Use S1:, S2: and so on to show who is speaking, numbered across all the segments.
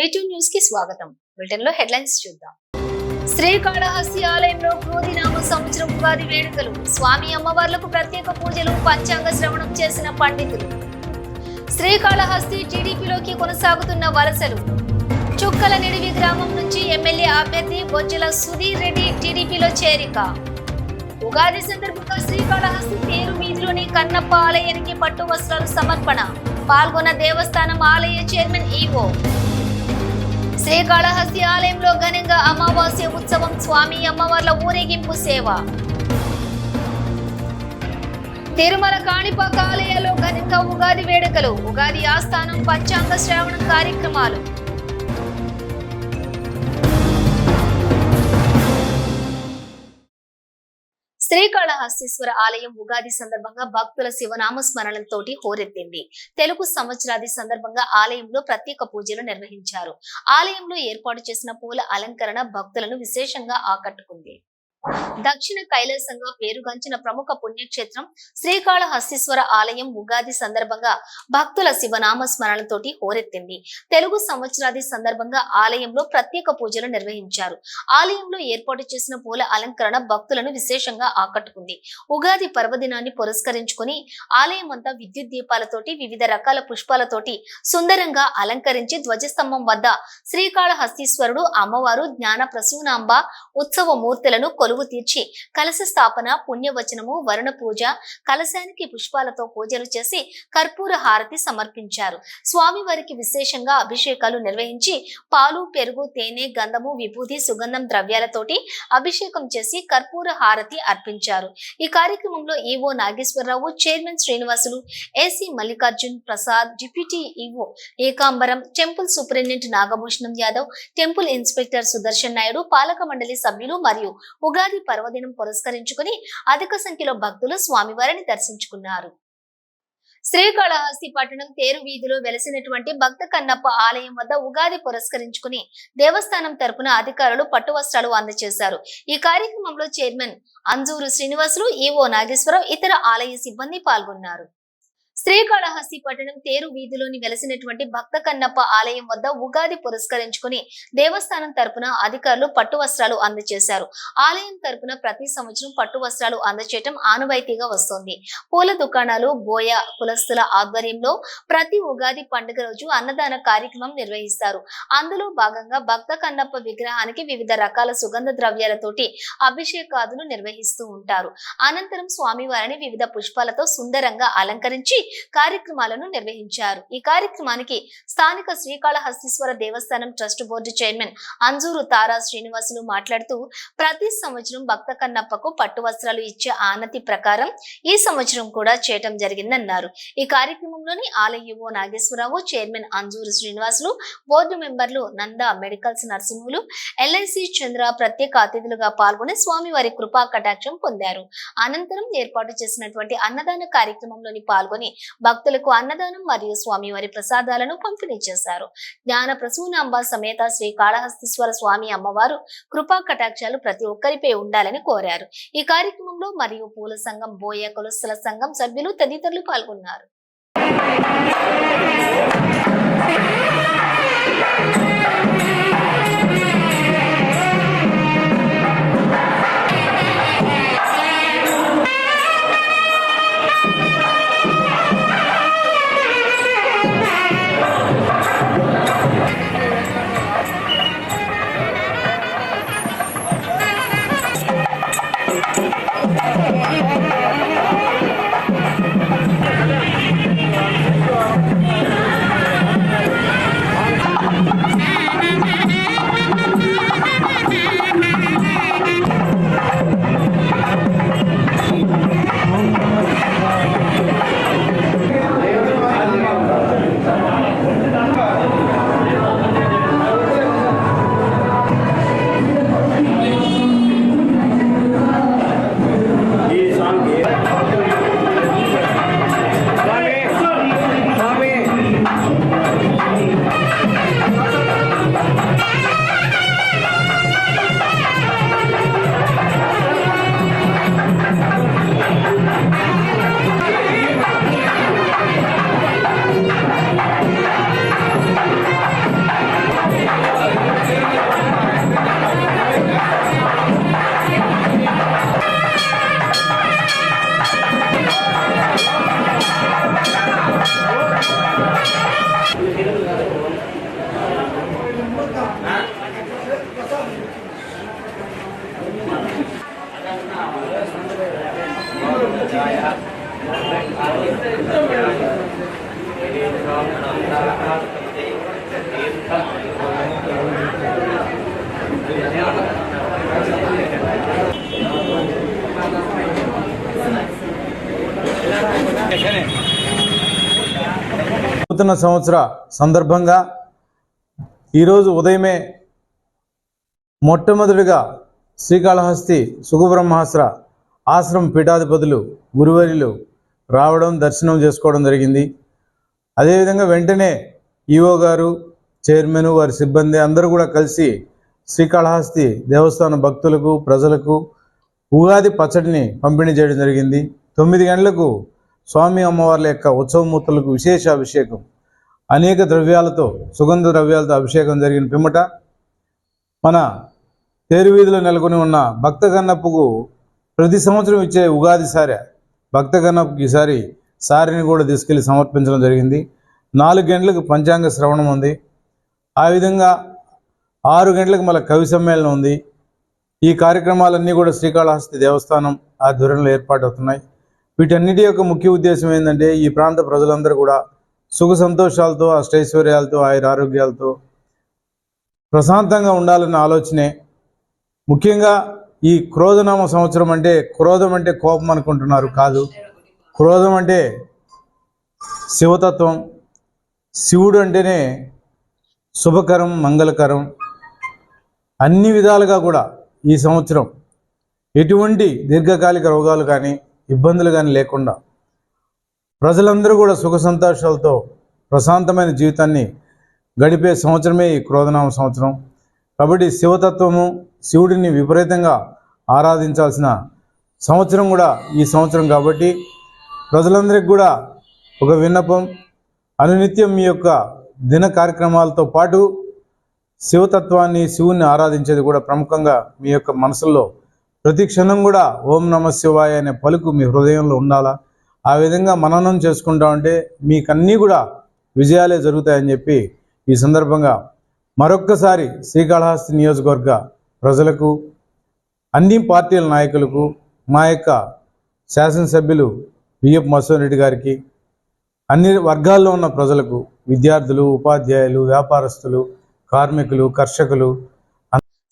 S1: వీటూ న్యూస్కి స్వాగతం. బులెటిన్లో హెడ్లైన్స్ చూద్దాం. శ్రీకాళహస్తి ఆలయంలో క్రోధినామ సంవత్సరం ఉగాది వేడుకలు. స్వామి అమ్మవార్లకు ప్రత్యేక పూజలు పంచాంగ శ్రవణం చేసిన పండితులు. శ్రీకాళహస్తి టీడీపీలోకి కొనసాగుతున్న వలసలు. చుక్కల నిడివి గ్రామం నుంచి ఎమ్మెల్యే అభ్యర్థి బొజ్జల సుధీర్ రెడ్డి టీడీపీలో చేరిక. ఉగాది సందర్భంగా శ్రీకాళహస్తి తేరు వీధిలోని కన్నప్ప ఆలయానికి పట్టు వస్త్రాలు సమర్పణ. పాల్గొన్న దేవస్థానం ఆలయ చైర్మన్ ఈవో శ్రీకాళహస్తి ఆలయంలో ఘనంగా అమావాస్య ఉత్సవం స్వామి అమ్మవార్ల ఊరేగింపు సేవ. తిరుమల కాణిపాక ఆలయాల్లో ఘనంగా ఉగాది వేడుకలు ఉగాది ఆస్థానం పంచాంగ శ్రావణం కార్యక్రమాలు. శ్రీకాళహస్తీశ్వర ఆలయం ఉగాది సందర్భంగా భక్తుల శివనామ స్మరణలతోటి హోరెత్తింది. తెలుగు సంవత్సరాది సందర్భంగా ఆలయంలో ప్రత్యేక పూజలు నిర్వహించారు. ఆలయంలో ఏర్పాటు చేసిన పూల అలంకరణ భక్తులను విశేషంగా ఆకట్టుకుంది. దక్షిణ కైలాసంగా పేరుగాంచిన ప్రముఖ పుణ్యక్షేత్రం శ్రీకాళహస్తీశ్వర ఆలయం ఉగాది సందర్భంగా భక్తుల శివనామ స్మరణతోటి హోరెత్తింది. తెలుగు సంవత్సరాది సందర్భంగా ఆలయంలో ప్రత్యేక పూజలు నిర్వహించారు. ఆలయంలో ఏర్పాటు చేసిన పూల అలంకరణ భక్తులను విశేషంగా ఆకట్టుకుంది. ఉగాది పర్వదినాన్ని పురస్కరించుకుని ఆలయం అంతా విద్యుత్ దీపాలతోటి వివిధ రకాల పుష్పాలతోటి సుందరంగా అలంకరించి ధ్వజస్తంభం వద్ద శ్రీకాళహస్తీశ్వరుడు అమ్మవారు జ్ఞాన ప్రసూనాంబ ఉత్సవ మూర్తులను కొలువు తీర్చి కలశ స్థాపన పుణ్యవచనము వరుణ పూజ కలశానికి పుష్పాలతో పూజలు చేసి కర్పూర హారతి సమర్పించారు. స్వామివారికి విశేషంగా అభిషేకాలు నిర్వహించి పాలు పెరుగు తేనె గంధము విభూతి సుగంధం ద్రవ్యాలతోటి అభిషేకం చేసి కర్పూర హారతి అర్పించారు. ఈ కార్యక్రమంలో EO Nageswararao chairman Srinivasulu AC Mallikarjun Prasad deputy EO Ekambaram temple superintendent Nagabhushanam Yadav temple inspector Sudarshan Naidu పాలక మండలి సభ్యులు మరియు ఉగాది పర్వదినం పురస్కరించుకుని అధిక సంఖ్యలో భక్తులు స్వామివారిని దర్శించుకున్నారు. శ్రీకాళహస్తి పట్టణం తేరు వీధిలో వెలసినటువంటి భక్త కన్నప్ప ఆలయం వద్ద ఉగాది పురస్కరించుకుని దేవస్థానం తరపున అధికారులు పట్టు వస్త్రాలు అందజేశారు ఈ కార్యక్రమంలో చైర్మన్ అంజూరు శ్రీనివాసులు ఈవో నాగేశ్వరరావు ఇతర ఆలయ సిబ్బంది పాల్గొన్నారు. శ్రీకాళహస్తి పట్టణం తేరు వీధిలోని వెలసినటువంటి భక్త కన్నప్ప ఆలయం వద్ద ఉగాది పురస్కరించుకుని దేవస్థానం తరపున అధికారులు పట్టు వస్త్రాలు అందజేశారు ఆలయం తరపున ప్రతి సంవత్సరం పట్టు వస్త్రాలు అందజేయటం ఆనవాయితీగా వస్తోంది. పూల దుకాణాలు బోయ కులస్తుల ఆధ్వర్యంలో ప్రతి ఉగాది పండుగ రోజు అన్నదాన కార్యక్రమం నిర్వహిస్తారు. అందులో భాగంగా భక్త కన్నప్ప విగ్రహానికి వివిధ రకాల సుగంధ ద్రవ్యాలతోటి అభిషేకాదులు నిర్వహిస్తూ ఉంటారు. అనంతరం స్వామివారిని వివిధ పుష్పాలతో సుందరంగా అలంకరించి కార్యక్రమాలను నిర్వహించారు. ఈ కార్యక్రమానికి స్థానిక Srikalahastiswara Devasthanam trust board chairman Anjuru Tara Srinivasulu మాట్లాడుతూ ప్రతి సంవత్సరం భక్త కన్నప్పకు పట్టు వస్త్రాలు ఇచ్చే ఆనతి ప్రకారం ఈ సంవత్సరం కూడా చేయటం జరిగిందన్నారు. ఈ కార్యక్రమంలోని ఆలయ నాగేశ్వరరావు చైర్మన్ అంజూరు శ్రీనివాసులు బోర్డు మెంబర్లు నంద మెడికల్స్ నర్సింహులు ఎల్ఐసి చంద్ర ప్రత్యేక అతిథులుగా పాల్గొని స్వామివారి కృపా కటాక్షం పొందారు. అనంతరం ఏర్పాటు చేసినటువంటి అన్నదాన కార్యక్రమంలోని పాల్గొని భక్తులకు అన్నదానం మరియు స్వామివారి ప్రసాదాలను పంపిణీ చేశారు. జ్ఞాన ప్రసూనాంబ సమేత శ్రీ కాళహస్తీశ్వర స్వామి అమ్మవారు కృపా కటాక్షాలు ప్రతి ఒక్కరిపై ఉండాలని కోరారు. ఈ కార్యక్రమంలో మరియు పూల సంఘం బోయ కొలస్తుల సంఘం సభ్యులు తదితరులు పాల్గొన్నారు.
S2: నూతన సంవత్సర సందర్భంగా ఈరోజు ఉదయమే మొట్టమొదటిగా శ్రీకాళహస్తి సుఖబ్రహ్మాస్త్ర ఆశ్రమం పీఠాధిపతులు గురువర్యులు రావడం దర్శనం చేసుకోవడం జరిగింది. అదేవిధంగా వెంటనే ఈఓ గారు చైర్మన్ వారి సిబ్బంది అందరూ కూడా కలిసి శ్రీకాళహస్తి దేవస్థాన భక్తులకు ప్రజలకు ఉగాది పచ్చడిని పంపిణీ చేయడం జరిగింది. తొమ్మిది గంటలకు స్వామి అమ్మవార్ల యొక్క ఉత్సవమూర్తులకు విశేష అభిషేకం. అనేక ద్రవ్యాలతో సుగంధ ద్రవ్యాలతో అభిషేకం జరిగిన పిమ్మట మన తేరు వీధిలో నెలకొని ఉన్న భక్త గన్నప్పుకు ప్రతి సంవత్సరం ఇచ్చే ఉగాది సారె భక్త గన్నప్పుకి ఈసారి సారిని కూడా తీసుకెళ్ళి సమర్పించడం జరిగింది. నాలుగు గంటలకు పంచాంగ శ్రవణం ఉంది. ఆ విధంగా ఆరు గంటలకు మళ్ళీ కవి సమ్మేళనం ఉంది. ఈ కార్యక్రమాలన్నీ కూడా శ్రీకాళహస్తి దేవస్థానం ఆధ్వర్యంలో ఏర్పాటవుతున్నాయి. వీటన్నిటి యొక్క ముఖ్య ఉద్దేశం ఏంటంటే ఈ ప్రాంత ప్రజలందరూ కూడా సుఖ సంతోషాలతో అష్టైశ్వర్యాలతో ఆయుర ఆరోగ్యాలతో ప్రశాంతంగా ఉండాలన్న ఆలోచనే. ముఖ్యంగా ఈ క్రోధనామ సంవత్సరం అంటే క్రోధం అంటే కోపం అనుకుంటున్నారు కాదు. క్రోధం అంటే శివతత్వం. శివుడు అంటేనే శుభకరం మంగళకరం. అన్ని విధాలుగా కూడా ఈ సంవత్సరం ఎటువంటి దీర్ఘకాలిక రోగాలు కానీ ఇబ్బందులు కానీ లేకుండా ప్రజలందరూ కూడా సుఖ సంతోషాలతో ప్రశాంతమైన జీవితాన్ని గడిపే సంవత్సరమే ఈ క్రోధనామ సంవత్సరం. కాబట్టి శివతత్వము శివుడిని విపరీతంగా ఆరాధించాల్సిన సంవత్సరం కూడా ఈ సంవత్సరం కాబట్టి ప్రజలందరికీ కూడా ఒక విన్నపం. అనునిత్యం మీ యొక్క దిన కార్యక్రమాలతో పాటు శివతత్వాన్ని శివుణ్ణి ఆరాధించేది కూడా ప్రముఖంగా మీ యొక్క మనసుల్లో ప్రతి క్షణం కూడా ఓం నమ శివాయ అనే పలుకు మీ హృదయంలో ఉండాలా? ఆ విధంగా మననం చేసుకుంటా ఉంటే మీకన్నీ కూడా విజయాలే జరుగుతాయని చెప్పి ఈ సందర్భంగా మరొక్కసారి శ్రీకాళహస్తి నియోజకవర్గ ప్రజలకు అన్ని పార్టీల నాయకులకు మా యొక్క శాసనసభ్యులు బిఎఫ్ మసోన్ రెడ్డి గారికి అన్ని వర్గాల్లో ఉన్న ప్రజలకు విద్యార్థులు ఉపాధ్యాయులు వ్యాపారస్తులు కార్మికులు కర్షకులు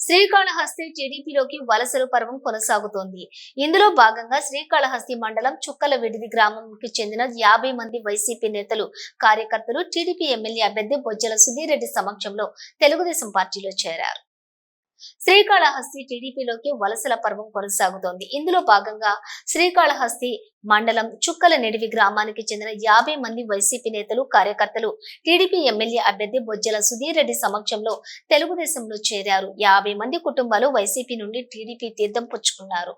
S1: శ్రీకాళహస్తి టీడీపీలోకి వలసల పర్వం కొనసాగుతోంది. ఇందులో భాగంగా శ్రీకాళహస్తి మండలం చుక్కల విడిది గ్రామంకి చెందిన యాభై మంది వైసీపీ నేతలు కార్యకర్తలు టీడీపీ ఎమ్మెల్యే అభ్యర్థి బొజ్జల సుధీర్ రెడ్డి సమక్షంలో తెలుగుదేశం పార్టీలో చేరారు. శ్రీకాళహస్తి టీడీపీలోకి వలసల పర్వం కొనసాగుతోంది. ఇందులో భాగంగా శ్రీకాళహస్తి మండలం చుక్కల నిడివి గ్రామానికి చెందిన యాభై మంది వైసీపీ నేతలు కార్యకర్తలు టీడీపీ ఎమ్మెల్యే అభ్యర్థి బొజ్జల సుధీర్ రెడ్డి సమక్షంలో తెలుగుదేశంలో చేరారు. యాభై మంది కుటుంబాలు వైసీపీ నుండి టీడీపీ తీర్థం పుచ్చుకున్నారు.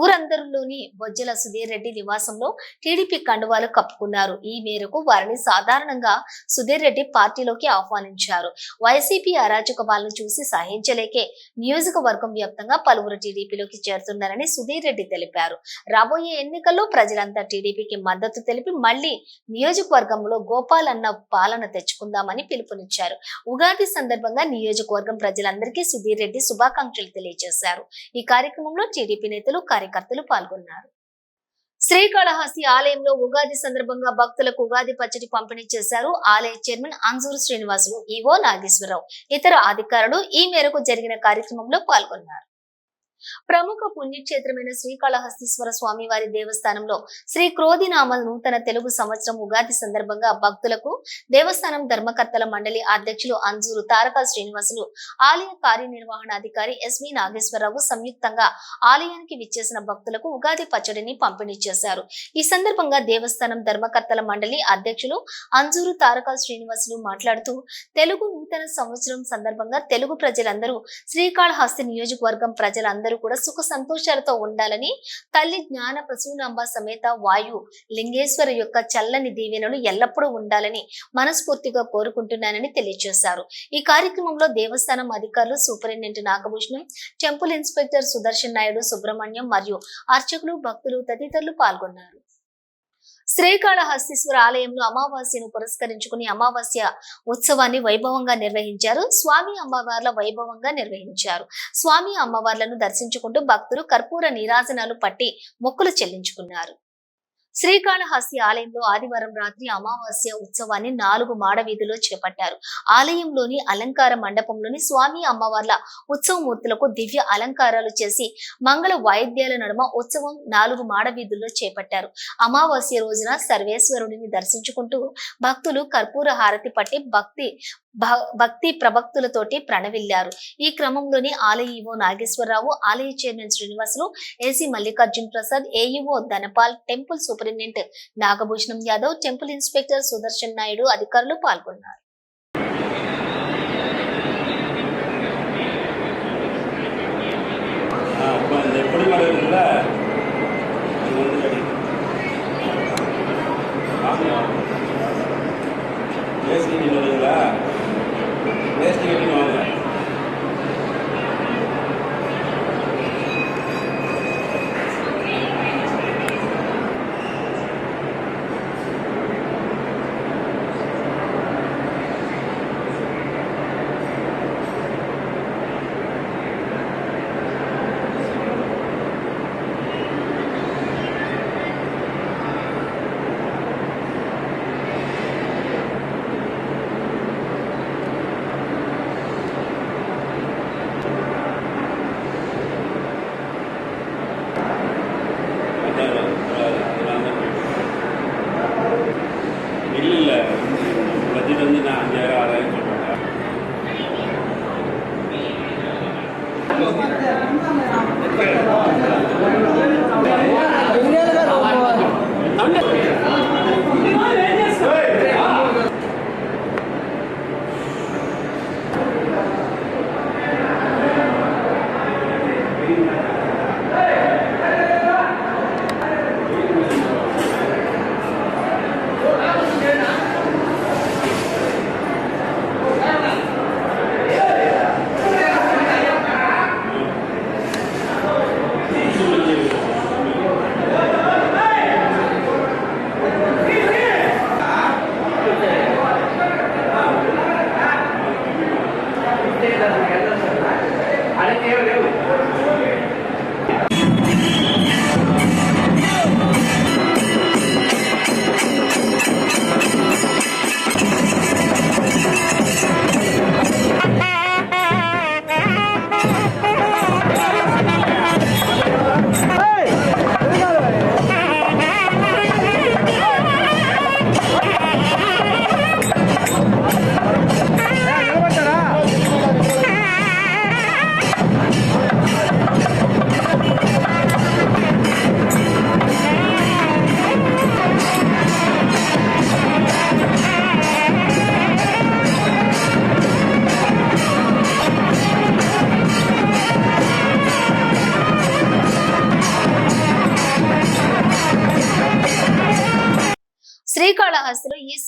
S1: ఊరందరిలోని బొజ్జల సుధీర్ రెడ్డి నివాసంలో టీడీపీ కండువాలు కప్పుకున్నారు. ఈ మేరకు వారిని సాధారణంగా సుధీర్ రెడ్డి పార్టీలోకి ఆహ్వానించారు. వైసీపీ అరాచక చూసి సహించలేకే నియోజకవర్గం వ్యాప్తంగా పలువురు టీడీపీలోకి చేరుతున్నారని సుధీర్ రెడ్డి తెలిపారు. రాబోయే ఎన్నికల్లో ప్రజలంతా టీడీపీకి మద్దతు తెలిపి మళ్ళీ నియోజకవర్గంలో గోపాల్ అన్న పాలన తెచ్చుకుందామని పిలుపునిచ్చారు. ఉగాది సందర్భంగా నియోజకవర్గం ప్రజలందరికీ సుధీర్ రెడ్డి శుభాకాంక్షలు తెలియజేశారు. ఈ కార్యక్రమంలో టీడీపీ నేతలు కార్యకర్తలు పాల్గొన్నారు. శ్రీకాళహస్తి ఆలయంలో ఉగాది సందర్భంగా భక్తులకు ఉగాది పచ్చడి పంపిణీ చేశారు ఆలయ చైర్మన్ అంజూరు శ్రీనివాసులు ఈవో నాగేశ్వరరావు. ఇతర అధికారులు ఈ మేరకు జరిగిన కార్యక్రమంలో పాల్గొన్నారు. ప్రముఖ పుణ్యక్షేత్రమైన శ్రీకాళహస్తీశ్వర స్వామి వారి దేవస్థానంలో శ్రీ క్రోధినామ నూతన తెలుగు సంవత్సరం ఉగాది సందర్భంగా భక్తులకు దేవస్థానం ధర్మకర్తల మండలి అధ్యక్షులు అంజూరు తారక శ్రీనివాసులు ఆలయ కార్యనిర్వహణాధికారి ఎస్వి నాగేశ్వరరావు సంయుక్తంగా ఆలయానికి విచ్చేసిన భక్తులకు ఉగాది పచ్చడిని పంపిణీ చేశారు. ఈ సందర్భంగా దేవస్థానం ధర్మకర్తల మండలి అధ్యక్షులు అంజూరు తారక శ్రీనివాసులు మాట్లాడుతూ తెలుగు నూతన సంవత్సరం సందర్భంగా తెలుగు ప్రజలందరూ శ్రీకాళహస్తి నియోజకవర్గం ప్రజలందరూ కూడా సుఖ సంతోషాలతో ఉండాలని తల్లి జ్ఞాన ప్రసూనాంబ సమేత వాయు లింగేశ్వర యొక్క చల్లని దీవెనలు ఎల్లప్పుడూ ఉండాలని మనస్ఫూర్తిగా కోరుకుంటున్నానని తెలియజేశారు. ఈ కార్యక్రమంలో దేవస్థానం అధికారులు superintendent Nagabhushanam temple inspector Sudarshan Naidu Subrahmanyam మరియు అర్చకులు భక్తులు తదితరులు పాల్గొన్నారు. శ్రీకాళహస్తీశ్వర ఆలయంలో అమావాస్యను పురస్కరించుకుని అమావాస్య ఉత్సవాన్ని వైభవంగా నిర్వహించారు. స్వామి అమ్మవార్ల వైభవంగా నిర్వహించారు. స్వామి అమ్మవార్లను దర్శించుకుంటూ భక్తులు కర్పూర నీరాజనాలు పట్టి మొక్కులు చెల్లించుకున్నారు. శ్రీకాళహస్తి ఆలయంలో ఆదివారం రాత్రి అమావాస్య ఉత్సవాన్ని నాలుగు మాడవీధిలో చేపట్టారు. ఆలయంలోని అలంకార మండపంలోని స్వామి అమ్మవార్ల ఉత్సవమూర్తులకు దివ్య అలంకారాలు చేసి మంగళ వాయిద్యాల నడుమ ఉత్సవం నాలుగు మాడవీధుల్లో చేపట్టారు. అమావాస్య రోజున సర్వేశ్వరుడిని దర్శించుకుంటూ భక్తులు కర్పూర హారతి పట్టి భక్తి భక్తి ప్రభక్తులతోటి ప్రణవిల్లారు ఈ క్రమంలోనే ఆలయ నాగేశ్వరరావు ఆలయ chairman Srinivasulu AC Mallikarjun Prasad AEO Dhanapal temple superintendent Nagabhushanam Yadav temple inspector Sudarshan Naidu అధికారులు పాల్గొన్నారు.
S3: ఎప్పుడు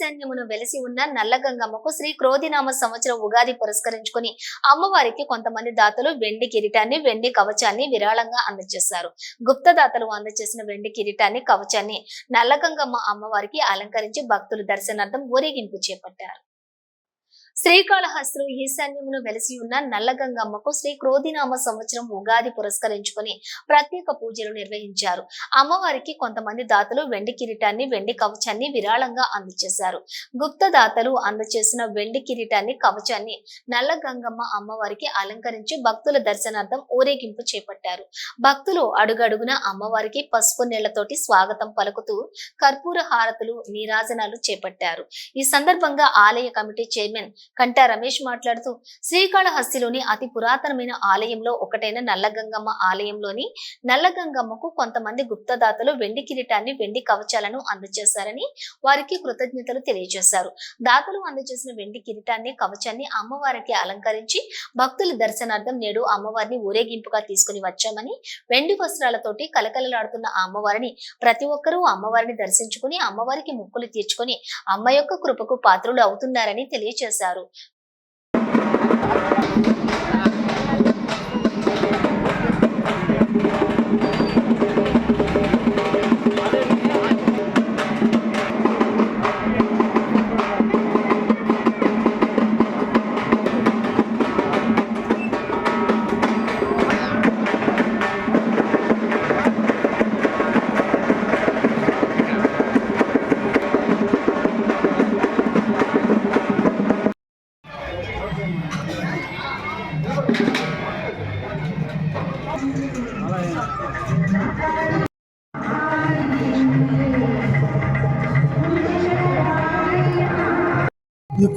S1: సైన్యమును ఈశాన్యమును వెలసి ఉన్న నల్లగంగమ్మకు శ్రీ క్రోధినామ సంవత్సరం ఉగాది పురస్కరించుకుని అమ్మవారికి కొంతమంది దాతలు వెండి కిరీటాన్ని వెండి కవచాన్ని విరాళంగా అందజేశారు. గుప్త దాతలు అందజేసిన వెండి కిరీటాన్ని కవచాన్ని నల్లగంగమ్మ అమ్మవారికి అలంకరించి భక్తులు దర్శనార్థం ఊరేగింపు చేపట్టారు. శ్రీకాళహస్తిలో ఈశాన్యమును వెలసి ఉన్న నల్లగంగమ్మకు శ్రీ క్రోధినామ సంవత్సరం ఉగాది పురస్కరించుకుని ప్రత్యేక పూజలు నిర్వహించారు. అమ్మవారికి కొంతమంది దాతలు వెండి కిరీటాన్ని వెండి కవచాన్ని విరాళంగా అందజేశారు. గుప్త దాతలు అందజేసిన వెండి కిరీటాన్ని కవచాన్ని నల్లగంగమ్మ అమ్మవారికి అలంకరించి భక్తుల దర్శనార్థం ఊరేగింపు చేపట్టారు. భక్తులు అడుగడుగున అమ్మవారికి పసుపు నీళ్ళతోటి స్వాగతం పలుకుతూ కర్పూర హారతులు నీరాజనాలు చేపట్టారు. ఈ సందర్భంగా ఆలయ కమిటీ చైర్మన్ కంటా రమేష్ మాట్లాడుతూ శ్రీకాళహస్తిలోని అతి పురాతనమైన ఆలయంలో ఒకటైన నల్లగంగమ్మ ఆలయంలోని నల్లగంగమ్మకు కొంతమంది గుప్తదాతలు వెండి కిరీటాన్ని వెండి కవచాలను అందజేశారని వారికి కృతజ్ఞతలు తెలియజేశారు. దాతలు అందజేసిన వెండి కిరీటాన్ని కవచాన్ని అమ్మవారికి అలంకరించి భక్తుల దర్శనార్థం నేడు అమ్మవారిని ఊరేగింపుగా తీసుకుని వచ్చామని వెండి వస్త్రాలతోటి కలకలలాడుతున్న అమ్మవారిని ప్రతి ఒక్కరూ అమ్మవారిని దర్శించుకుని అమ్మవారికి ముక్కులు తీర్చుకుని అమ్మ యొక్క కృపకు పాత్రులు అవుతున్నారని తెలియజేశారు.
S4: ఈ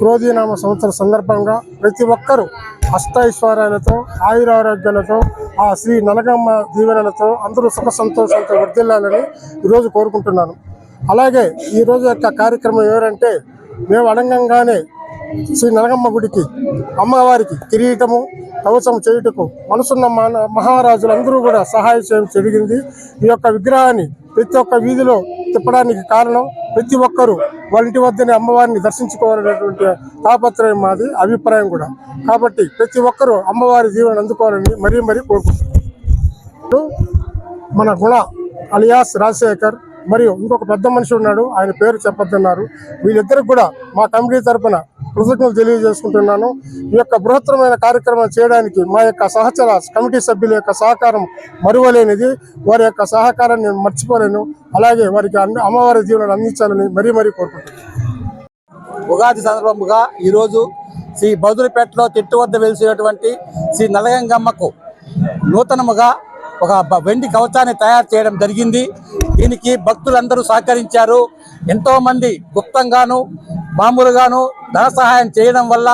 S4: క్రోధీనామ సంవత్సర సందర్భంగా ప్రతి ఒక్కరూ అష్టైశ్వర్యాలతో ఆయురారోగ్యాలతో ఆ శ్రీ నలగమ్మ దీవెనలతో అందరూ సుఖ సంతోషంతో వర్దిల్లాలని ఈరోజు కోరుకుంటున్నాను. అలాగే ఈరోజు యొక్క కార్యక్రమం ఎవరంటే మేము అడంగంగానే శ్రీ నలగమ్మ గుడికి అమ్మవారికి కిరీటము కవచం చేయుటకు మనసున్న మాన మహారాజులందరూ కూడా సహాయం చేయడం జరిగింది. ఈ యొక్క విగ్రహాన్ని ప్రతి ఒక్క వీధిలో తిప్పడానికి కారణం ప్రతి ఒక్కరూ వాళ్ళ ఇంటి వద్దనే అమ్మవారిని దర్శించుకోవాలనేటువంటి తాపత్రయం మాది అభిప్రాయం కూడా. కాబట్టి ప్రతి ఒక్కరూ అమ్మవారి దీవెన అందుకోవాలని మరీ మరీ కోరుకుంటున్నారు మన గుణ అలియాస్ రాజశేఖర్ మరియు ఇంకొక పెద్ద మనిషి ఉన్నాడు ఆయన పేరు చెప్పొద్దన్నారు. వీళ్ళిద్దరికి కూడా మా కమిటీ తరపున కృతజ్ఞతలు తెలియజేసుకుంటున్నాను. ఈ యొక్క బృహత్తరమైన కార్యక్రమం చేయడానికి మా యొక్క సహచర కమిటీ సభ్యుల యొక్క సహకారం మరువలేనిది. వారి యొక్క సహకారాన్ని నేను మర్చిపోలేను. అలాగే వారికి అన్ని అమ్మవారి జీవనాన్ని అందించాలని మరీ మరీ కోరుకుంటున్నాను.
S5: ఉగాది సందర్భముగా ఈరోజు శ్రీ బౌదులపేటలో తిట్టు వద్ద వెలిసినటువంటి శ్రీ నలగంగమ్మకు నూతనముగా ఒక వెండి కవచాన్ని తయారు చేయడం జరిగింది. దీనికి భక్తులందరూ సహకరించారు. ఎంతో మంది గుప్తంగాను మామూలుగాను ధన సహాయం చేయడం వల్ల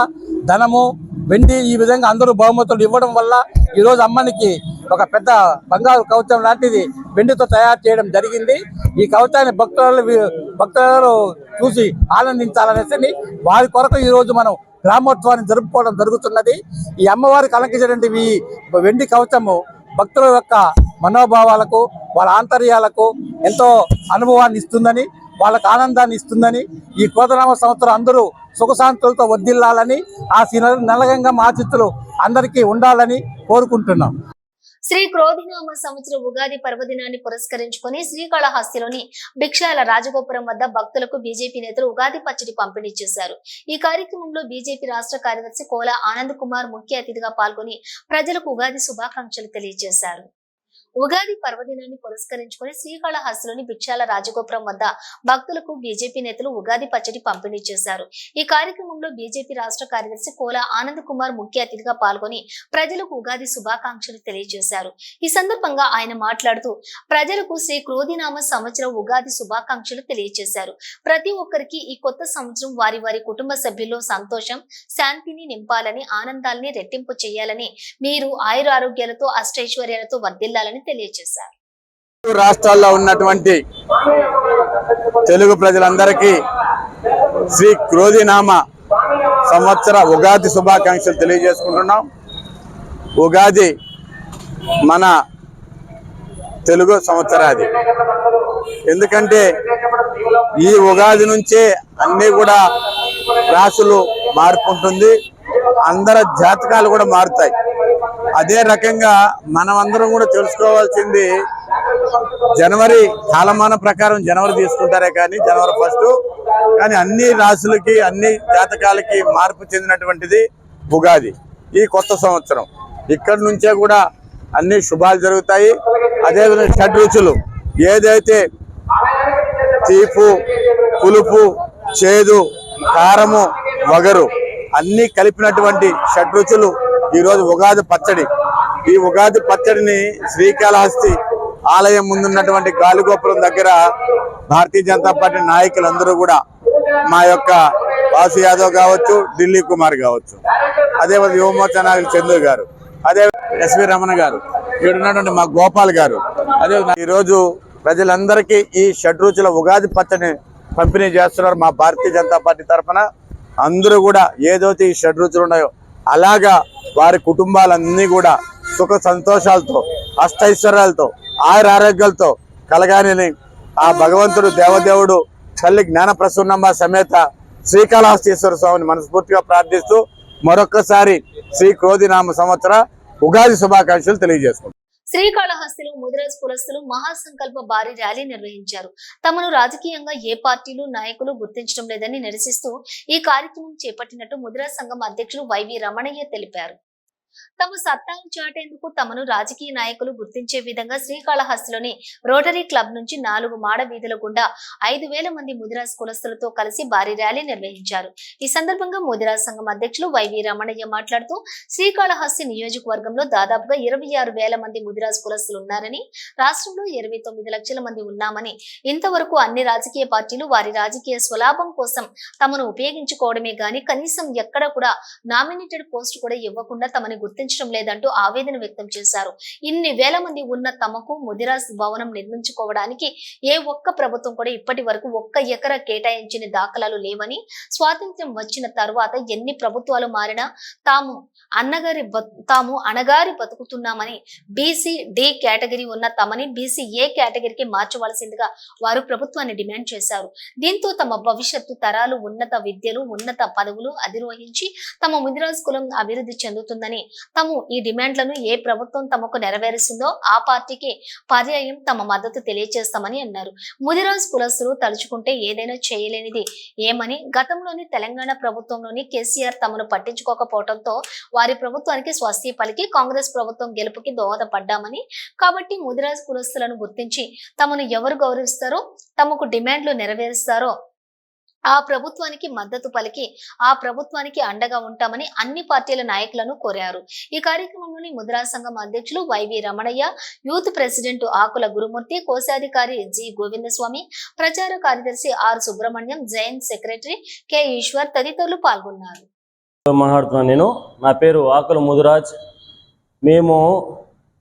S5: ధనము వెండి ఈ విధంగా అందరూ బహుమతులు ఇవ్వడం వల్ల ఈరోజు అమ్మనికి ఒక పెద్ద బంగారు కవచం లాంటిది వెండితో తయారు చేయడం జరిగింది. ఈ కవచాన్ని భక్తులు భక్తులందరూ చూసి ఆనందించాలనేసి వారి కొరకు ఈ రోజు మనం గ్రామోత్సవాన్ని జరుపుకోవడం జరుగుతున్నది. ఈ అమ్మవారికి అలంకరించినటువంటి ఈ వెండి కవచము భక్తుల యొక్క మనోభావాలకు వాళ్ళ ఆంతర్యాలకు ఎంతో అనుభవాన్ని ఇస్తుందని వాళ్ళకు ఆనందాన్ని ఇస్తుందని ఈ కోదనామ సంవత్సరం అందరూ సుఖశాంతులతో వర్ధిల్లాలని ఆ శ్రీ నలగంగం ఆతిథ్యులు అందరికీ ఉండాలని కోరుకుంటున్నాం.
S1: శ్రీ క్రోధినామ సంవత్సర ఉగాది పర్వదినాన్ని పురస్కరించుకొని శ్రీకాళహస్తిలోని భిక్షాల రాజగోపురం వద్ద భక్తులకు బీజేపీ నేతలు ఉగాది పచ్చడి పంపిణీ చేశారు. ఈ కార్యక్రమంలో బీజేపీ రాష్ట్ర కార్యదర్శి కోలా ఆనంద్ కుమార్ ముఖ్య అతిథిగా పాల్గొని ప్రజలకు ఉగాది శుభాకాంక్షలు తెలియజేశారు. ఉగాది పర్వదినాన్ని పురస్కరించుకొని శ్రీకాళహస్తిలోని భిక్షాల రాజగోపురం వద్ద భక్తులకు బీజేపీ నేతలు ఉగాది పచ్చడి పంపిణీ చేశారు. ఈ కార్యక్రమంలో బీజేపీ రాష్ట్ర కార్యదర్శి కోల ఆనంద్ కుమార్ ముఖ్య అతిథిగా పాల్గొని ప్రజలకు ఉగాది శుభాకాంక్షలు తెలియజేశారు. ఈ సందర్భంగా ఆయన మాట్లాడుతూ ప్రజలకు శ్రీ క్రోధినామ సంవత్సరం ఉగాది శుభాకాంక్షలు తెలియజేశారు. ప్రతి ఒక్కరికి ఈ కొత్త సంవత్సరం వారి వారి కుటుంబ సభ్యుల్లో సంతోషం శాంతిని నింపాలని ఆనందాల్ని రెట్టింపు చేయాలని మీరు ఆయురారోగ్యాలతో అష్టైశ్వర్యాలతో వర్ధిల్లాలని తెలియజేశారు.
S5: రాష్ట్రాల్లో ఉన్నటువంటి తెలుగు ప్రజలందరికీ శ్రీ క్రోధినామ సంవత్సర ఉగాది శుభాకాంక్షలు తెలియజేసుకుంటున్నాం. ఉగాది మన తెలుగు సంవత్సరాది. ఎందుకంటే ఈ ఉగాది నుంచే అన్నీ కూడా రాసులు మారుకుంటుంది. అందరి జాతకాలు కూడా మారుతాయి. అదే రకంగా మనమందరం కూడా తెలుసుకోవాల్సింది జనవరి కాలమాన ప్రకారం జనవరి తీసుకుంటారే కానీ జనవరి ఫస్ట్ కానీ అన్ని రాశులకి అన్ని జాతకాలకి మార్పు చెందినటువంటిది ఉగాది ఈ కొత్త సంవత్సరం. ఇక్కడి నుంచే కూడా అన్ని శుభాలు జరుగుతాయి. అదేవిధంగా షడ్ రుచులు. ఏదైతే తీపు పులుపు చేదు కారము వగరు అన్నీ కలిపినటువంటి షడ్రుచులు ఈరోజు ఉగాది పచ్చడి. ఈ ఉగాది పచ్చడిని శ్రీకాళహస్తి ఆలయం ముందున్నటువంటి గాలిగోపురం దగ్గర భారతీయ జనతా పార్టీ నాయకులందరూ కూడా మా యొక్క వాసు యాదవ్ కావచ్చు ఢిల్లీ కుమార్ కావచ్చు. అదే యువమోర్చా నాయకులు గారు అదే ఎస్వి రమణ గారు ఇక్కడ ఉన్నటువంటి మా గోపాల్ గారు. అదే ఈరోజు ప్రజలందరికీ ఈ షడ్రుచుల ఉగాది పచ్చడిని పంపిణీ చేస్తున్నారు మా భారతీయ జనతా పార్టీ తరఫున. అందరూ కూడా ఏదైతే ఈ షడ్రుచులు ఉన్నాయో అలాగా వారి కుటుంబాలన్నీ కూడా సుఖ సంతోషాలతో అష్టైశ్వర్యాలతో ఆయుర ఆరోగ్యాలతో కలగాలని ఆ భగవంతుడు దేవదేవుడు తల్లి జ్ఞాన ప్రసన్నమ్మ సమేత శ్రీకాళహస్తీశ్వర స్వామిని మనస్ఫూర్తిగా ప్రార్థిస్తూ మరొక్కసారి శ్రీ క్రోధినామ సంవత్సర ఉగాది శుభాకాంక్షలు తెలియజేసుకుంటాం
S1: శ్రీకాళహస్తిలో ముదిరాజ్ కులస్తులు మహాసంకల్ప భారీ ర్యాలీ నిర్వహించారు. తమను రాజకీయంగా ఏ పార్టీలు నాయకులు గుర్తించడం లేదని నిరసిస్తూ ఈ కార్యక్రమం చేపట్టినట్టు ముదిరాజ్ సంఘం అధ్యక్షులు వైవి రమణయ్య తెలిపారు. తమ సత్తాను చాటేందుకు తమను రాజకీయ నాయకులు గుర్తించే విధంగా శ్రీకాళహస్తిలోని రోటరీ క్లబ్ నుంచి నాలుగు మాడ వీధుల గుండా ఐదు వేల మంది ముదిరాజ్ కులస్తులతో కలిసి భారీ ర్యాలీ నిర్వహించారు. ఈ సందర్భంగా ముదిరాజ్ సంఘం అధ్యక్షులు వైవి రమణయ్య మాట్లాడుతూ శ్రీకాళహస్తి నియోజకవర్గంలో దాదాపుగా ఇరవై ఆరు వేల మంది ముదిరాజ్ కులస్తులు ఉన్నారని రాష్ట్రంలో ఇరవై తొమ్మిది లక్షల మంది ఉన్నామని ఇంతవరకు అన్ని రాజకీయ పార్టీలు వారి రాజకీయ స్వలాభం కోసం తమను ఉపయోగించుకోవడమే గాని కనీసం ఎక్కడ కూడా నామినేటెడ్ పోస్ట్ కూడా ఇవ్వకుండా తమని గుర్తించడం లేదంటూ ఆవేదన వ్యక్తం చేశారు. ఇన్ని వేల మంది ఉన్న తమకు ముదిరాజ్ భవనం నిర్మించుకోవడానికి ఏ ఒక్క ప్రభుత్వం కూడా ఇప్పటి వరకు ఒక్క ఎకరా కేటాయించిన దాఖలాలు లేవని స్వాతంత్ర్యం వచ్చిన తర్వాత ఎన్ని ప్రభుత్వాలు మారినా తాము అన్నగారి తాము అనగారి బతుకుతున్నామని బీసీ డి కేటగిరీ ఉన్న తమని బీసీ ఏ కేటగిరీకి మార్చవలసిందిగా వారు ప్రభుత్వాన్ని డిమాండ్ చేశారు. దీంతో తమ భవిష్యత్తు తరాలు ఉన్నత విద్యలు ఉన్నత పదవులు అధిరోహించి తమ ముదిరాజ్ కులం అభివృద్ధి చెందుతుందని తాము ఈ డిమాండ్లను ఏ ప్రభుత్వం తమకు నెరవేరుస్తుందో ఆ పార్టీకి పర్యాయం తమ మద్దతు తెలియజేస్తామని అన్నారు. ముదిరాజ్ కులస్తులు తలుచుకుంటే ఏదైనా చేయలేనిది. ఏమని? గతంలోని తెలంగాణ ప్రభుత్వంలోని కేసీఆర్ తమను పట్టించుకోకపోవడంతో వారి ప్రభుత్వానికి స్వస్తి పలికి కాంగ్రెస్ ప్రభుత్వం గెలుపుకి దోహదపడ్డామని. కాబట్టి ముదిరాజ్ కులస్తులను గుర్తించి తమను ఎవరు గౌరవిస్తారో తమకు డిమాండ్లు నెరవేరుస్తారో ఆ ప్రభుత్వానికి మద్దతు పలికి ఆ ప్రభుత్వానికి అండగా ఉంటామని అన్ని పార్టీల నాయకులను కోరారు. ఈ కార్యక్రమంలోని ముద్రా సంఘం అధ్యక్షులు YV Ramanaiah youth president Akula Gurumurthy కోశాధికారి జి గోవిందస్వామి ప్రచార కార్యదర్శి R Subrahmanyam Jain secretary K Eshwar తదితరులు పాల్గొన్నారు.
S6: మాట్లాడుతున్నాను నేను. నా పేరు ఆకుల ముదురాజ్. మేము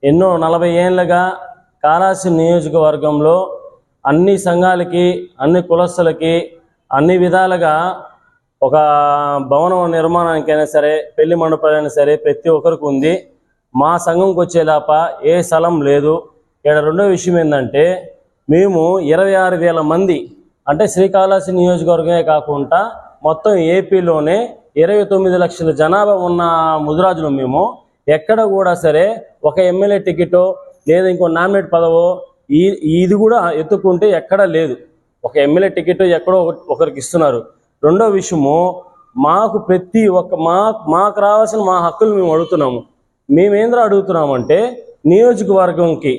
S6: ఎన్నో నలభై ఏళ్ళగా కాళాసి నియోజకవర్గంలో అన్ని సంఘాలకి అన్ని కులస్తులకి అన్ని విధాలుగా ఒక భవనం నిర్మాణానికైనా సరే పెళ్ళి మండపాలైనా సరే ప్రతి ఒక్కరికి ఉంది. మా సంఘంకి వచ్చేలాప ఏ స్థలం లేదు. ఇక్కడ రెండో విషయం ఏంటంటే మేము ఇరవై ఆరు వేల మంది అంటే శ్రీకాళహస్తి నియోజకవర్గమే కాకుండా మొత్తం ఏపీలోనే ఇరవై తొమ్మిది లక్షల జనాభా ఉన్న ముదురాజులు మేము. ఎక్కడ కూడా సరే ఒక ఎమ్మెల్యే టికెటో లేదా ఇంకో నామినేట్ పదవో ఈ ఇది కూడా ఎత్తుకుంటే ఎక్కడా లేదు. ఒక ఎమ్మెల్యే టికెట్ ఎక్కడో ఒకరికి ఇస్తున్నారు. రెండో విషయము మాకు ప్రతి ఒక్క మా మాకు రావాల్సిన మా హక్కులు మేము అడుగుతున్నాము. మేమేంద్ర అడుగుతున్నామంటే నియోజకవర్గంకి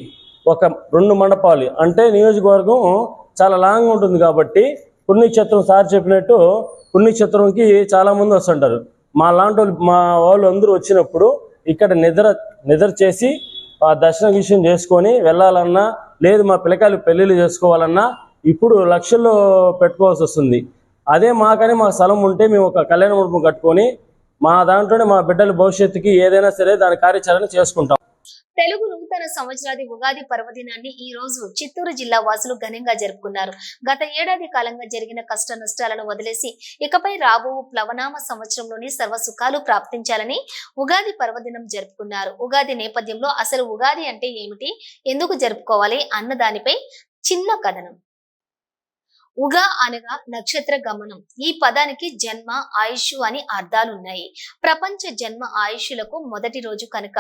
S6: ఒక రెండు మండపాలు. అంటే నియోజకవర్గం చాలా లాంగ్ ఉంటుంది కాబట్టి పుణ్యక్షేత్రం సార్ చెప్పినట్టు పుణ్యక్షేత్రంకి చాలామంది వస్తుంటారు. మా లాంటి మా వాళ్ళు అందరూ వచ్చినప్పుడు ఇక్కడ నిద్ర నిద్ర చేసి ఆ దర్శన విషయం చేసుకొని వెళ్ళాలన్నా లేదు మా పిల్లకాయలు పెళ్ళిళ్ళు చేసుకోవాలన్నా ఇప్పుడు లక్షల్లో పెట్టుకోవాల్సి వస్తుంది. అదే మాకని మా స్థలం ఉంటే మేము ఒక కళ్యాణ మండపం కట్టుకొని మా దాంట్లోనే మా బిడ్డల భవిష్యత్తుకి ఏదైనా సరే దాని కార్యాచరణ చేసుకుంటాం.
S1: తెలుగు నూతన సంవత్సరాది ఉగాది పర్వదినాన్ని ఈ రోజు చిత్తూరు జిల్లా వాసులు ఘనంగా జరుపుకున్నారు. గత ఏడాది కాలంగా జరిగిన కష్ట నష్టాలను వదిలేసి ఇకపై రాబో ప్లవనామ సంవత్సరంలోని సర్వ సుఖాలు ప్రాప్తించాలని ఉగాది పర్వదినం జరుపుకున్నారు. ఉగాది నేపథ్యంలో అసలు ఉగాది అంటే ఏమిటి? ఎందుకు జరుపుకోవాలి? అన్న దానిపై చిన్న కథనం. ఉగా అనగా నక్షత్ర గమనం. ఈ పదానికి జన్మ ఆయుష్ అని అర్థాలున్నాయి. ప్రపంచ జన్మ ఆయుష్లకు మొదటి రోజు కనుక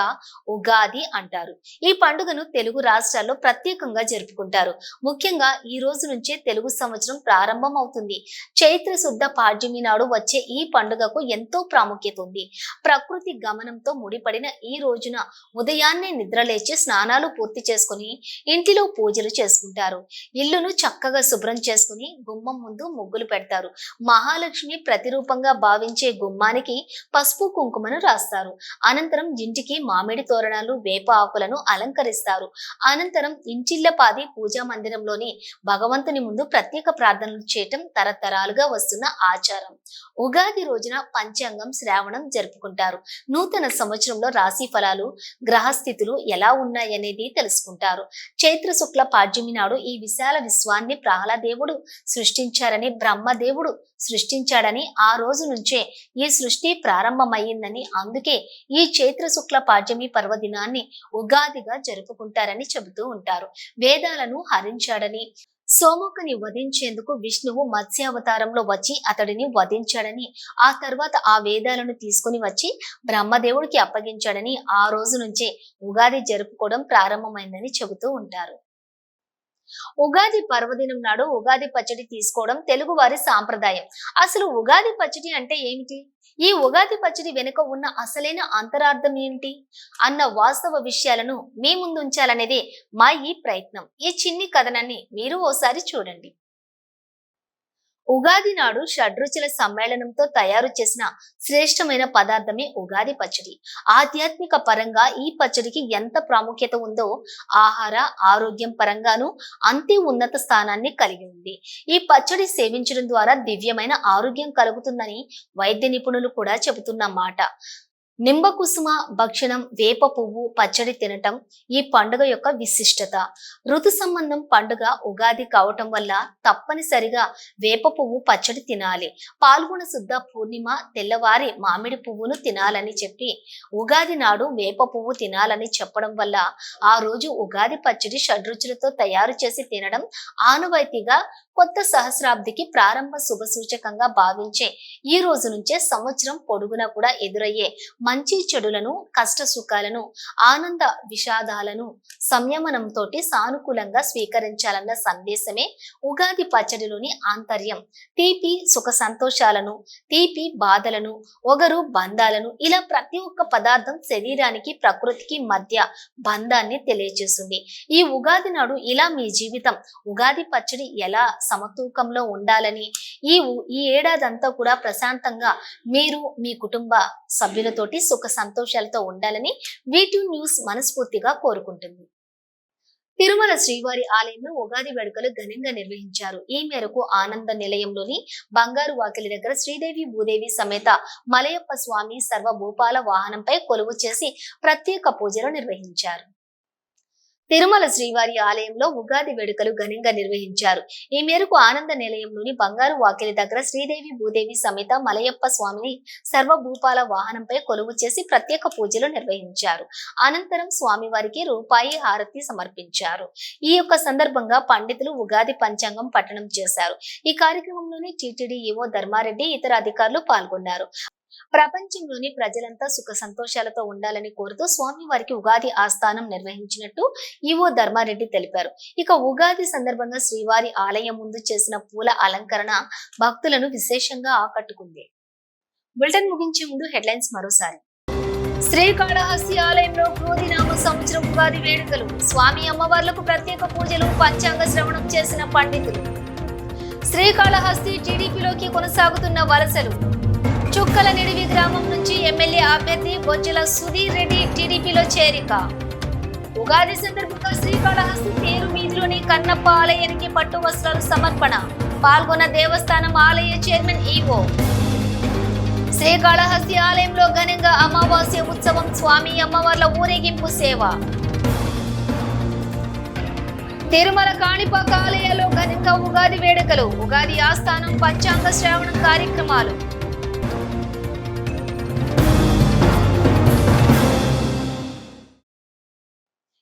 S1: ఉగాది అంటారు. ఈ పండుగను తెలుగు రాష్ట్రాల్లో ప్రత్యేకంగా జరుపుకుంటారు. ముఖ్యంగా ఈ రోజు నుంచే తెలుగు సంవత్సరం ప్రారంభం అవుతుంది. చైత్ర శుద్ధ పాడ్యమి నాడు వచ్చే ఈ పండుగకు ఎంతో ప్రాముఖ్యత ఉంది. ప్రకృతి గమనంతో ముడిపడిన ఈ రోజున ఉదయాన్నే నిద్రలేచి స్నానాలు పూర్తి చేసుకుని ఇంటిలో పూజలు చేసుకుంటారు. ఇల్లును చక్కగా శుభ్రం చేసుకుని గుమ్మం ముందు ముగ్గులు పెడతారు. మహాలక్ష్మి ప్రతిరూపంగా భావించే గుమ్మానికి పసుపు కుంకుమను రాస్తారు. అనంతరం ఇంటికి మామిడి తోరణాలు వేప ఆకులను అలంకరిస్తారు. అనంతరం ఇంటిల్లపాది పూజా మందిరంలోని భగవంతుని ముందు ప్రత్యేక ప్రార్థనలు చేయటం తరతరాలుగా వస్తున్న ఆచారం. ఉగాది రోజున పంచాంగం శ్రావణం జరుపుకుంటారు. నూతన సంవత్సరంలో రాశి ఫలాలు గ్రహస్థితులు ఎలా ఉన్నాయనేది తెలుసుకుంటారు. చైత్ర శుక్ల పాడ్యమి నాడు ఈ విశాల విశ్వాన్ని ప్రహ్లాదేవుడు సృష్టించారని బ్రహ్మదేవుడు సృష్టించాడని ఆ రోజు నుంచే ఈ సృష్టి ప్రారంభమయ్యిందని అందుకే ఈ చైత్ర శుక్ల పాడ్యమి పర్వదినాన్ని ఉగాదిగా జరుపుకుంటారని చెబుతూ ఉంటారు. వేదాలను హరించాడని సోముకుని వధించేందుకు విష్ణువు మత్స్యావతారంలో వచ్చి అతడిని వధించాడని ఆ తర్వాత ఆ వేదాలను తీసుకుని వచ్చి బ్రహ్మదేవుడికి అప్పగించాడని ఆ రోజు నుంచే ఉగాది జరుపుకోవడం ప్రారంభమైందని చెబుతూ ఉంటారు. ఉగాది పర్వదినం నాడు ఉగాది పచ్చడి తీసుకోవడం తెలుగువారి సాంప్రదాయం. అసలు ఉగాది పచ్చడి అంటే ఏమిటి? ఈ ఉగాది పచ్చడి వెనుక ఉన్న అసలైన అంతరార్థం ఏంటి అన్న వాస్తవ విషయాలను మీ ముందు ఉంచాలనేదే మా ఈ ప్రయత్నం. ఈ చిన్ని కథనాన్ని మీరు ఓసారి చూడండి. ఉగాది నాడు షడ్రుచుల సమ్మేళనంతో తయారు చేసిన శ్రేష్టమైన పదార్థమే ఉగాది పచ్చడి. ఆధ్యాత్మిక పరంగా ఈ పచ్చడికి ఎంత ప్రాముఖ్యత ఉందో ఆహార ఆరోగ్యం పరంగాను అంతే ఉన్నత స్థానాన్ని కలిగి ఉంది. ఈ పచ్చడి సేవించడం ద్వారా దివ్యమైన ఆరోగ్యం కలుగుతుందని వైద్య నిపుణులు కూడా చెబుతున్న మాట. నింబకుసుమ భక్షణం వేప పువ్వు పచ్చడి తినటం ఈ పండుగ యొక్క విశిష్టత. ఋతు సంబంధం పండుగ ఉగాది కావటం వల్ల తప్పనిసరిగా వేప పువ్వు పచ్చడి తినాలి. పాల్గొన శుద్ధ పూర్ణిమ తెల్లవారి మామిడి పువ్వును తినాలని చెప్పి ఉగాది నాడు వేప పువ్వు తినాలని చెప్పడం వల్ల ఆ రోజు ఉగాది పచ్చడి షడ్రుచులతో తయారు చేసి తినడం ఆనవాయితీగా కొత్త సహస్రాబ్దికి ప్రారంభ శుభ సూచకంగా భావించే ఈ రోజు నుంచే సంవత్సరం పొడుగునా కూడా ఎదురయ్యే మంచి చెడులను కష్ట సుఖాలను ఆనంద విషాదాలను సంయమనంతో సానుకూలంగా స్వీకరించాలన్న సందేశమే ఉగాది పచ్చడిలోని ఆంతర్యం. తీపి సుఖ సంతోషాలను తీపి బాధలను ఒగరు బంధాలను ఇలా ప్రతి ఒక్క పదార్థం శరీరానికి ప్రకృతికి మధ్య బంధాన్ని తెలియజేస్తుంది. ఈ ఉగాది నాడు ఇలా మీ జీవితం ఉగాది పచ్చడి ఎలా సమతూకంలో ఉండాలని ఈ ఈ ఏడాదంతా కూడా ప్రశాంతంగా మీరు మీ కుటుంబ సభ్యులతోటి సుఖ సంతోషాలతో ఉండాలని వీటి న్యూస్ మనస్ఫూర్తిగా కోరుకుంటుంది. తిరుమల శ్రీవారి ఆలయంలో ఉగాది వేడుకలు ఘనంగా నిర్వహించారు. ఈ మేరకు ఆనంద నిలయంలోని బంగారు వాకిలి దగ్గర శ్రీదేవి భూదేవి సమేత మలయప్ప స్వామి సర్వభూపాల వాహనంపై కొలువు చేసి ప్రత్యేక పూజలు నిర్వహించారు. తిరుమల శ్రీవారి ఆలయంలో ఉగాది వేడుకలు ఘనంగా నిర్వహించారు. ఈ మేరకు ఆనంద నిలయంలోని బంగారు వాకిలి దగ్గర శ్రీదేవి భూదేవి సమేత మలయప్ప స్వామిని సర్వభూపాల వాహనంపై కొలువు చేసి ప్రత్యేక పూజలు నిర్వహించారు. అనంతరం స్వామివారికి రూపాయి హారతి సమర్పించారు. ఈ యొక్క సందర్భంగా పండితులు ఉగాది పంచాంగం పఠనం చేశారు. ఈ కార్యక్రమంలోని టీటీడీ ఈవో ధర్మారెడ్డి ఇతర అధికారులు పాల్గొన్నారు. ప్రపంచంలోని ప్రజలంతా సుఖ సంతోషాలతో ఉండాలని కోరుతూ స్వామివారికి ఉగాది ఆస్థానం నిర్వహించినట్టు ఈవో ధర్మారెడ్డి తెలిపారు. ఇక ఉగాది సందర్భంగా శ్రీవారి ఆలయం ముందు చేసిన పూల అలంకరణ భక్తులను విశేషంగా ఆకట్టుకుంది. బులెటిన్ ముగించే ముందు హెడ్లైన్స్ మరోసారి. శ్రీకాళహస్తి ఆలయంలో క్రోధినామ సంవత్సరం ఉగాది వేడుకలు. స్వామి అమ్మవార్లకు ప్రత్యేక పూజలు పంచాంగ శ్రవణం చేసిన పండితులు. శ్రీకాళహస్తి టీడీపీలోకి కొనసాగుతున్న వలసలు. చుక్కల నిడివి గ్రామం నుంచి ఎమ్మెల్యే అభ్యర్థి బొజ్జల సుధీర్ రెడ్డి టీడీపీలో చేరిక. ఉగాది సందర్భంగా శ్రీకాళహస్తి తేరు వీధిలోని కన్నప్ప ఆలయానికి పట్టు వస్త్రాలు సమర్పణ. పాల్గొన్న దేవస్థానం ఆలయ చైర్మన్ ఈవో. శ్రీకాళహస్తి ఆలయంలో ఘనంగా అమావాస్య ఉత్సవం స్వామి అమ్మవార్ల ఊరేగింపు సేవ. తిరుమల కాణిపాక ఆలయాల్లో ఘనంగా ఉగాది వేడుకలు. ఉగాది ఆస్థానం పంచాంగ శ్రావణం కార్యక్రమాలు.